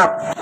mantap.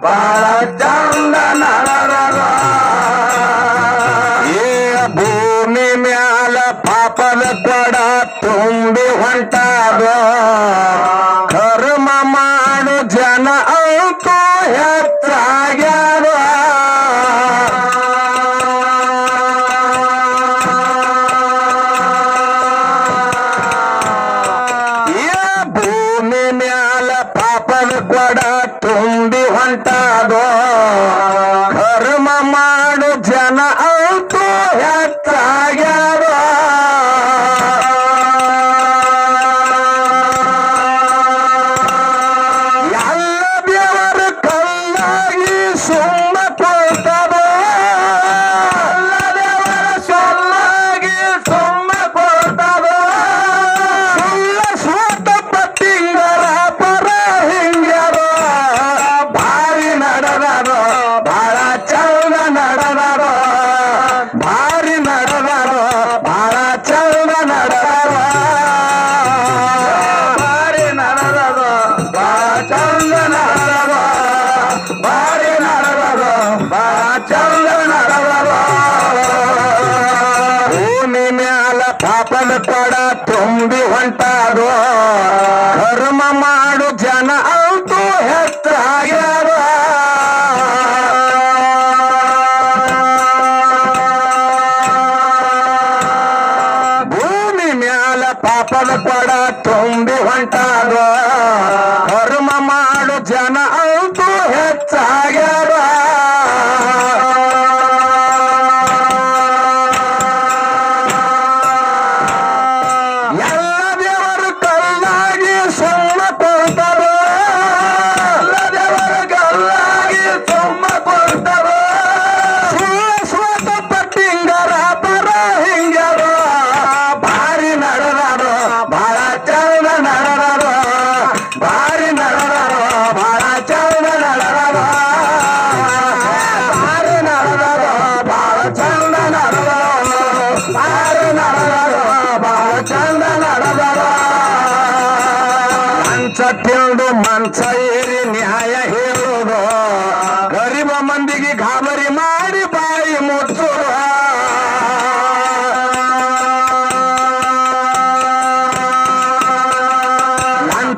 para chandana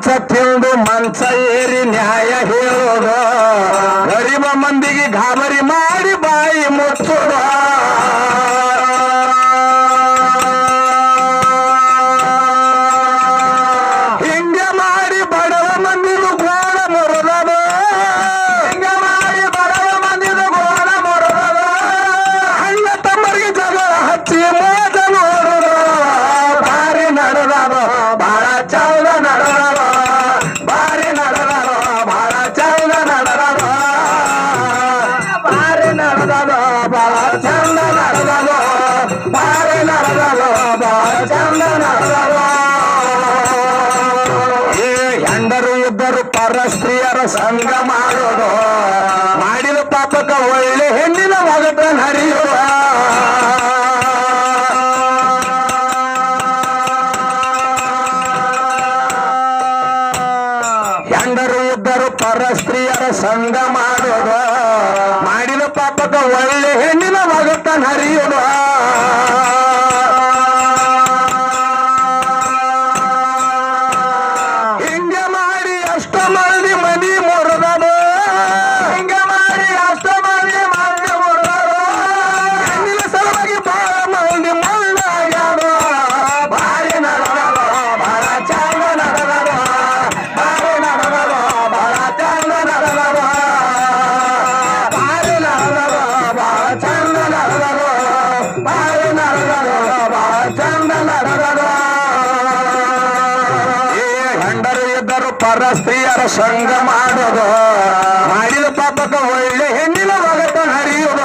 ಮಾಂಸ ತಿಂದು ಮಾಂಸ ಏರಿ ನ್ಯಾಯ ಹೇಳೋದು. ಗರಿಬ ಮಂದಿಗೆ ಗಾಬರಿ ಮಾ ಇಬ್ಬರು ಪರಸ್ತ್ರೀಯರ ಸಂಘ ಮಾಡೋದು ಸಂಗ ಮಾಡದ. ಮಾಡಿದ ಪಾಪಕ ಒಳ್ಳೆ ಹೆಣ್ಣಿನ ಒಗಟ ನಡೆಯುವ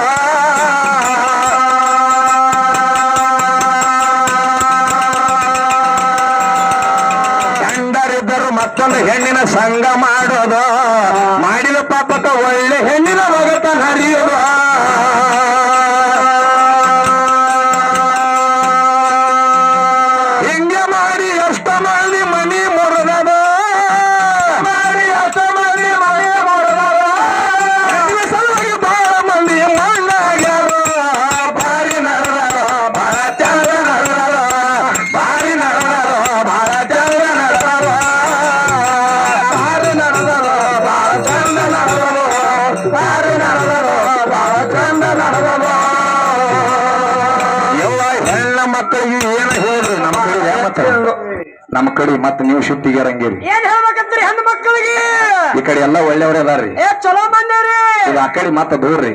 ಗಂಡರಿದ್ದರು ಮತ್ತೊಂದು ಹೆಣ್ಣಿನ ಸಂಗ ಮಾಡೋದು. ಮಾಡಿದ ಪಾಪಕ ಒಳ್ಳೆ ಹೆಣ್ಣಿನ ಒಗಟ ನಡೆಯುವ ಕಡಿ ಮತ್ತ ನೀವು ಶುದ್ಧಿಗೆ ಇರಂಗಿರಿ ಏನ್ ಹೇಳ್ಬೇಕಂತ್ರಿ ಹೆಣ್ಣು ಮಕ್ಕಳಿಗೆ? ಈ ಕಡೆ ಎಲ್ಲಾ ಒಳ್ಳೆಯವರೇ ಅದಾರ್ರಿ. ಏ ಚಲೋ ಬಂದೇವ್ರಿ ಆ ಕಡೆ ಮತ್ತ ದೂರ್ರಿ.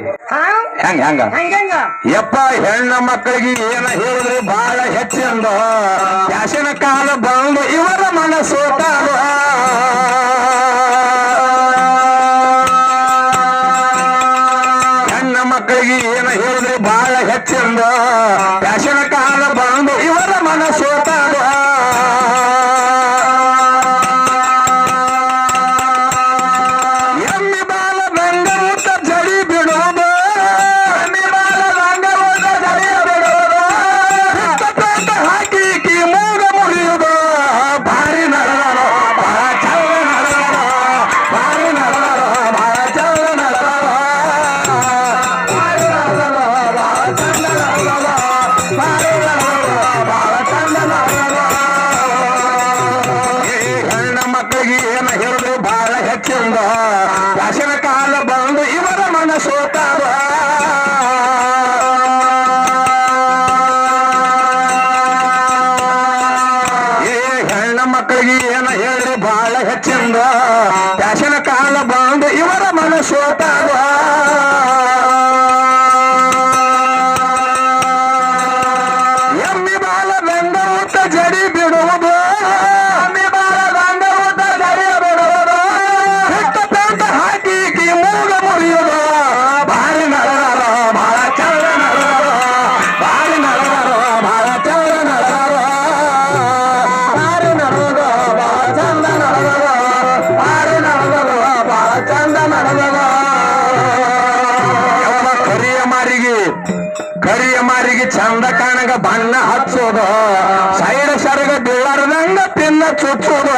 ಹೆಂಗ ಹೆಂಗ? ಹೆಂಗ ಯಪ್ಪ ಹೆಣ್ಣ ಮಕ್ಕಳಿಗೆ ಏನ ಹೇಳಿದ್ರಿ ಬಹಳ ಹೆಚ್ಚಿಂದು ಯಾಶನ ಕಾಲ ಬಂದು ಇವರ ಮನಸ್ಸು ಹೆಣ್ಣ ಮಕ್ಕಳಿಗೆ ಏನ ಹೇಳಿದ್ರಿ ಬಹಳ ಹೆಚ್ಚಿಂದು ಯಾಶನ ಕಾಲ ಬಂದು ಇವರ ಮನಸ್ಸು ಅನ್ನ ಹಚ್ಚೋದು ಸೈಡ್ ಸರಗ ಬೀಳಾರ್ದಂಗ ತಿನ್ನ ಚುಚ್ಚೋದು.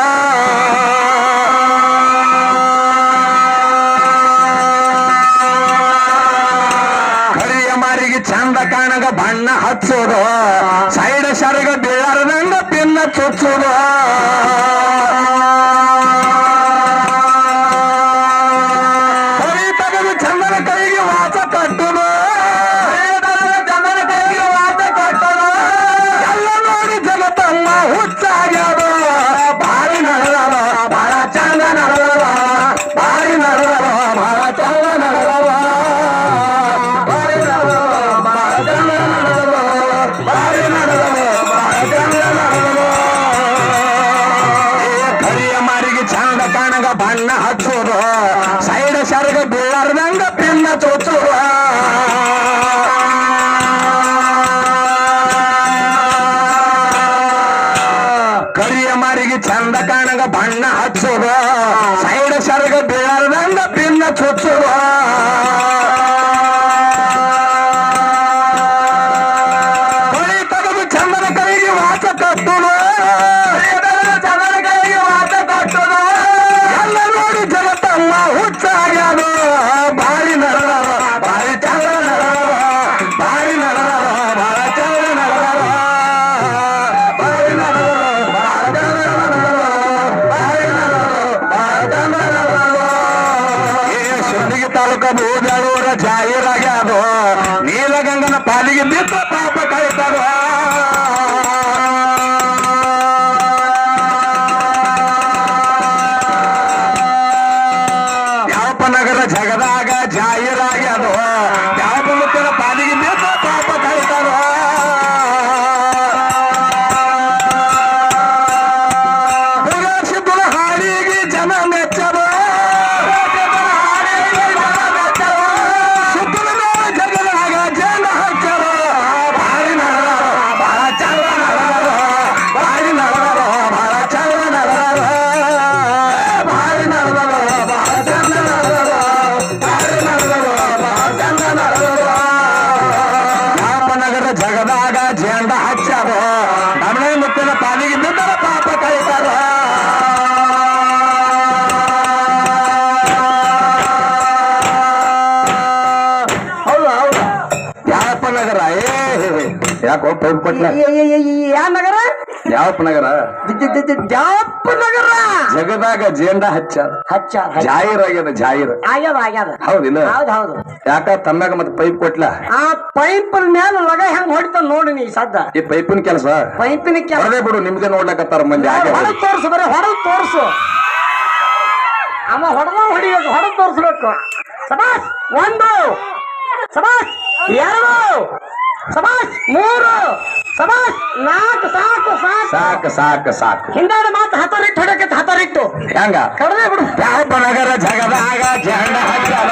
ಜಾಹೀರಾಗ್ಯಾದು ನೀಲಗಂಗನ ಪಾಲಿಗೆ ಬಿದ್ದ ಪಾಪ ಕಳಿತಾರೋ ಯಾಕೋ ಕೊಟ್ಲ ನಗರ ಯಾವ ನಗರ? ಜಾಪ ನಗರ? ಜಗದಾಗ ಜೇಂಡ ಹಚ್ಚಾರ. ಹಚ್ಚ ಜಾಹಿರ್ ಆಗ್ಯದ ಜಾಹಿರ್. ಆಗ್ಯದ ಆಗ್ಯದ. ಹೌದಿಲ್ಲ ಹೌದ್ ಹೌದು. ಯಾಕ ತಮ್ಮಾಗ ಮತ್ತೆ ಪೈಪ್ ಕೊಟ್ಲ? ಆ ಪೈಪ್ ಮ್ಯಾಲ ಲಗ ಹೆಂಗ್ ಹೊಡಿತ ನೋಡಿ ನೀ ಸದ್ದ. ಈ ಪೈಪಿನ ಕೆಲಸ? ಪೈಪಿನ ಕೆಲಸ. ಬಿಡು ನಿಮ್ದೇ ನೋಡ್ಲಕತ್ತಾರ ಮಂದಿ ಹೊಡೆದ್ ತೋರ್ಸು ಬರೀ ಹೊಡೆದ್ ತೋರ್ಸು. ಅಮ್ಮ ಹೊಡೆದ ಹೊಡಿಬೇಕು ಹೊಡೆದ್ ತೋರ್ಸ್ಬೇಕು. ಸಬಾಸ್ ಒಂದು. ಸಬಾಸ್ ಎರಡು. ಸಬಾಸ್ ಮೂರು. ಸಮಾಜ್ ನಾಲ್ಕು ಸಾಕು ಸಾಕು. ಸಾಕು ಸಾಕು ಸಾಕು. ಹಿಂದಾಡ ಮಾತು ಹತರಿಟ್ಟು ಹೊಡಕತ್ತ ಹತರಿಟ್ಟು. ಹೆಂಗ? ಕಡದೆ ಬಿಡು. ಯಾವ ನಗರ ಜಗದಾಗ ಜಂಡ ಹಚ್ಚಾರ